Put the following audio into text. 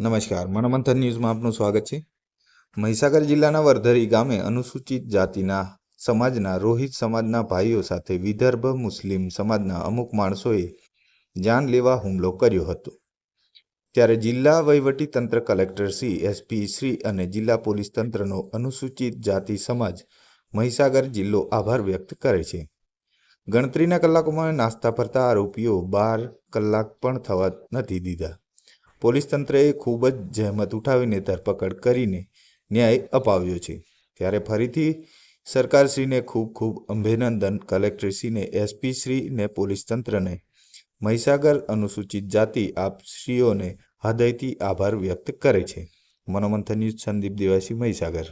નમસ્કાર, મનોમંથન ન્યૂઝમાં આપનું સ્વાગત છે. મહીસાગર જિલ્લાના વર્ધરી ગામે અનુસૂચિત જાતિના સમાજના, રોહિત સમાજના ભાઈઓ સાથે વિદર્ભ મુસ્લિમ સમાજના અમુક માણસોએ જાન લેવા હુમલો કર્યો હતો. ત્યારે જિલ્લા વહીવટી તંત્ર કલેક્ટર શ્રી એસપી શ્રી અને જિલ્લા પોલીસ તંત્રનો અનુસૂચિત જાતિ સમાજ મહીસાગર જિલ્લો આભાર વ્યક્ત કરે છે. ગણતરીના કલાકોમાં નાસ્તા ફરતા આરોપીઓ બાર કલાક પણ થવા નથી દીધા. પોલીસ તંત્રએ ખૂબ જ જહેમત ઉઠાવીને ધરપકડ કરીને ન્યાય અપાવ્યો છે. ત્યારે ફરીથી સરકારશ્રીને ખૂબ ખૂબ અભિનંદન, કલેક્ટરશ્રીને, એસપીશ્રીને, પોલીસ તંત્રને. મહીસાગર અનુસૂચિત જાતિ આપશ્રીઓને હૃદયથી આભાર વ્યક્ત કરે છે. મનોમંથન ન્યૂઝ, સંદીપ દિવાસી, મહીસાગર.